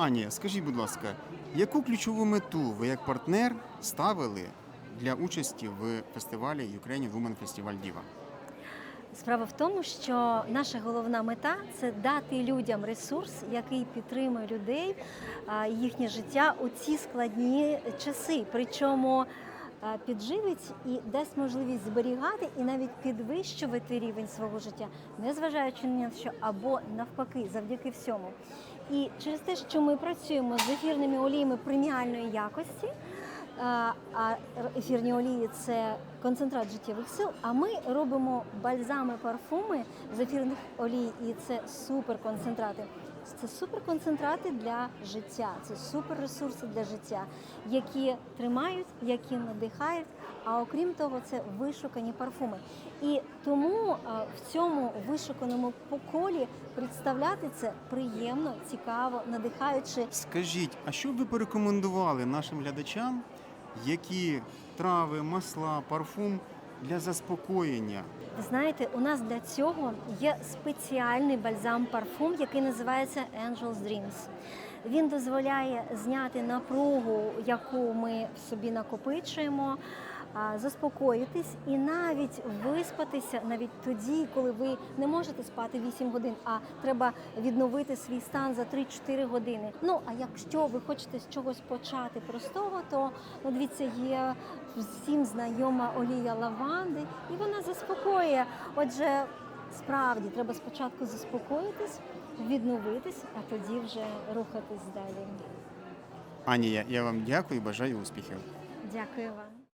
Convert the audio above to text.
Ані, скажіть, будь ласка, яку ключову мету ви як партнер ставили для участі в фестивалі Ukrainian Women Festival Diva? Справа в тому, що наша головна мета це дати людям ресурс, який підтримує людей, їхнє життя у ці складні часи. Причому підживить і дасть можливість зберігати і навіть підвищувати рівень свого життя, незважаючи на що або навпаки, завдяки всьому. І через те, що ми працюємо з ефірними оліями преміальної якості. А ефірні олії це концентрат життєвих сил. А ми робимо бальзами, парфуми з ефірних олій, і це суперконцентрати. Це суперконцентрати для життя, це суперресурси для життя, які тримають, які надихають. А окрім того, це вишукані парфуми. І тому в цьому вишуканому поколі представляти це приємно, цікаво, надихаюче. Скажіть, а що б ви порекомендували нашим глядачам, які трави, масла, парфум для заспокоєння? Ви знаєте, у нас для цього є спеціальний бальзам-парфум, який називається Angel's Dreams. Він дозволяє зняти напругу, яку ми собі накопичуємо, заспокоїтись і навіть виспатися навіть тоді, коли ви не можете спати 8 годин, а треба відновити свій стан за 3-4 години. Ну а якщо ви хочете з чогось почати простого, то ну, дивіться, є всім знайома олія лаванди, і вона заспокоює. Отже, справді треба спочатку заспокоїтись, відновитись, а тоді вже рухатись далі. Ані, я, вам дякую і бажаю успіхів. Дякую вам.